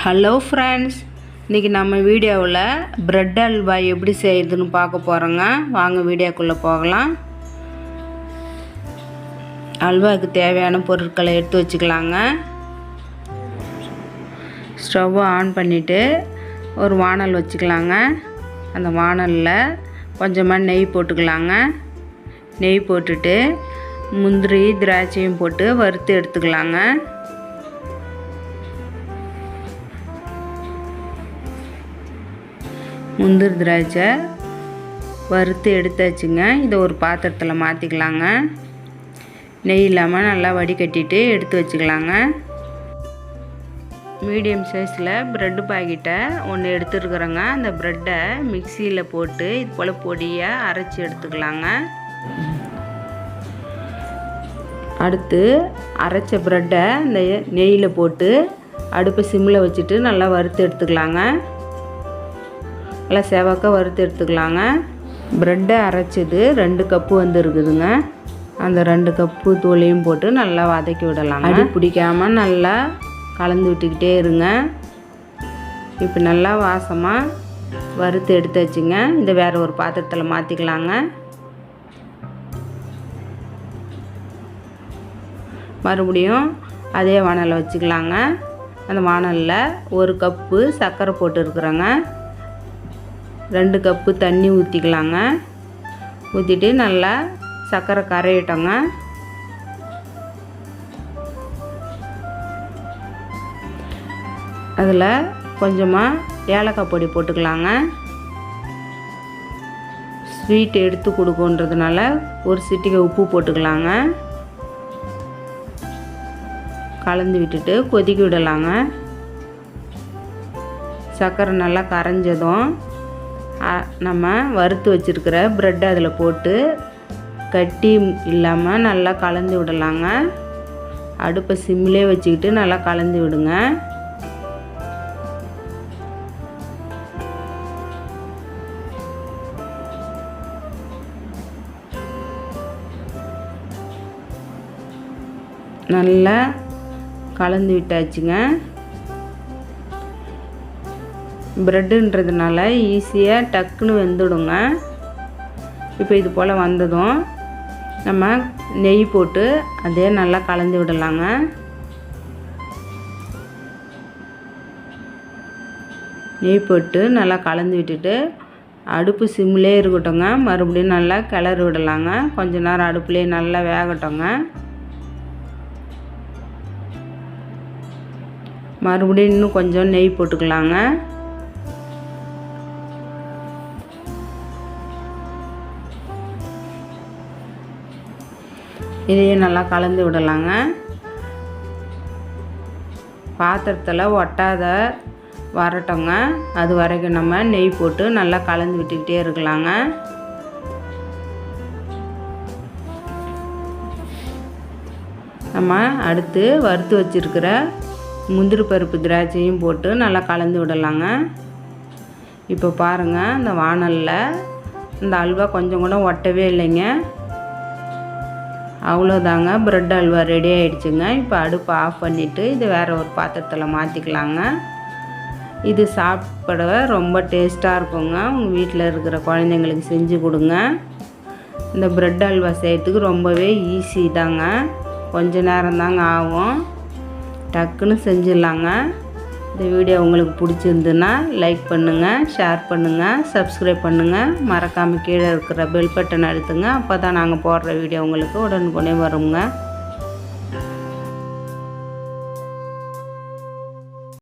Hello friends இன்றைக்கி நம்ம வீடியோவில் ப்ரெட் அல்வா எப்படி செய்யுதுன்னு பார்க்க போகிறோங்க வாங்க வீடியோக்குள்ளே போகலாம். அல்வாவுக்கு தேவையான பொருட்களை எடுத்து வச்சுக்கலாங்க. ஸ்டவ்வை ஆன் பண்ணிவிட்டு ஒரு வானல் வச்சுக்கலாங்க. அந்த வானலில் கொஞ்சமாக நெய் போட்டுக்கலாங்க. நெய் போட்டுட்டு முந்திரி திராட்சையும் போட்டு வறுத்து எடுத்துக்கலாங்க. முந்திரி திராட்சை வறுத்து எடுத்தாச்சுங்க. இதை ஒரு பாத்திரத்தில் மாற்றிக்கலாங்க நெய் இல்லாமல் நல்லா வடிகட்டிட்டு எடுத்து வச்சுக்கலாங்க. மீடியம் சைஸில் ப்ரெட்டு பாக்கெட்டை ஒன்று எடுத்துருக்குறோங்க. அந்த ப்ரெட்டை மிக்சியில் போட்டு இது போல் பொடியை அரைச்சி எடுத்துக்கலாங்க. அடுத்து அரைச்ச ப்ரெட்டை இந்த நெய்யில் போட்டு அடுப்பை சிம்மில் வச்சுட்டு நல்லா வறுத்து எடுத்துக்கலாங்க. நல்லா செவக்க வறுத்து எடுத்துக்கலாங்க. ப்ரெட்டை அரைச்சது ரெண்டு கப்பு வந்து இருக்குதுங்க. அந்த ரெண்டு கப்பு தூளையும் போட்டு நல்லா வதக்கி விடலாங்க. அடி பிடிக்காமல் நல்லா கலந்து விட்டுக்கிட்டே இருங்க. இப்போ நல்லா வாசமாக வறுத்து எடுத்து வச்சுங்க. இதை வேறு ஒரு பாத்திரத்தில் மாற்றிக்கலாங்க மறுபடியும் அதே வானலில் வச்சுக்கலாங்க. அந்த வானலில் ஒரு கப்பு சர்க்கரை போட்டு இருக்கிறோங்க. ரெண்டு கப்பு தண்ணி ஊற்றிக்கலாங்க ஊற்றிட்டு நல்லா சர்க்கரை கரையிட்டோங்க. அதில் கொஞ்சமாக ஏலக்காய் பொடி போட்டுக்கலாங்க. ஸ்வீட் எடுத்து கொடுக்குன்றதுனால ஒரு சிட்டிகை உப்பு போட்டுக்கலாங்க. கலந்து விட்டுட்டு கொதிக்க விடலாங்க. சர்க்கரை நல்லா கரைஞ்சதும் நம்ம வறுத்து வச்சுருக்கிற ப்ரெட் அதில் போட்டு கட்டி இல்லாமல் நல்லா கலந்து விடலாங்க. அடுப்பை சிம்மிலே வச்சுக்கிட்டு நல்லா கலந்து விடுங்க. நல்லா கலந்து விட்டாச்சுங்க. ப்ரெட்டுன்றதுனால ஈஸியாக டக்குன்னு வெந்துடுங்க. இப்போ இது போல் வந்ததும் நம்ம நெய் போட்டு அதே நல்லா கலந்து விடலாங்க. நெய் போட்டு நல்லா கலந்து விட்டுட்டு அடுப்பு சிம்மிலே இருக்கட்டுங்க மறுபடியும் நல்லா கிளறி விடலாங்க. கொஞ்ச நேரம் அடுப்புலேயே நல்லா வேகட்டுங்க மறுபடியும் இன்னும் கொஞ்சம் நெய் போட்டுக்கலாங்க. இதையும் நல்லா கலந்து விடலாங்க. பாத்திரத்தில் ஒட்டாத வரட்டோங்க. அது வரைக்கும் நம்ம நெய் போட்டு நல்லா கலந்து விட்டுக்கிட்டே இருக்கலாங்க. நம்ம அடுத்து வறுத்து வச்சுருக்கிற முந்திரி பருப்பு திராட்சையும் போட்டு நல்லா கலந்து விடலாங்க. இப்போ பாருங்கள் இந்த வானலில் இந்த அல்வா கொஞ்சம் கூட ஒட்டவே இல்லைங்க. அவ்வளோதாங்க. ப்ரெட் அல்வா ரெடி ஆகிடுச்சுங்க இப்போ அடுப்பை ஆஃப் பண்ணிவிட்டு இது வேறு ஒரு பாத்திரத்தில் மாற்றிக்கலாங்க இது சாப்பிட ரொம்ப டேஸ்ட்டாக இருக்குங்க. உங்கள் வீட்டில் இருக்கிற குழந்தைங்களுக்கு செஞ்சு கொடுங்க. இந்த ப்ரெட் அல்வா செய்கிறதுக்கு ரொம்பவே ஈஸி தாங்க. கொஞ்ச நேரம் தாங்க ஆகும். டக்குன்னு செஞ்சிடலாங்க. இந்த வீடியோ உங்களுக்கு பிடிச்சிருந்துன்னா லைக் பண்ணுங்கள் ஷேர் பண்ணுங்கள் சப்ஸ்கிரைப் பண்ணுங்கள் மறக்காமல் கீழே இருக்கிற பெல் பட்டன் அழுத்துங்க. அப்போ தான் நாங்கள் போடுற வீடியோ உங்களுக்கு உடனுக்குடனே வருங்க.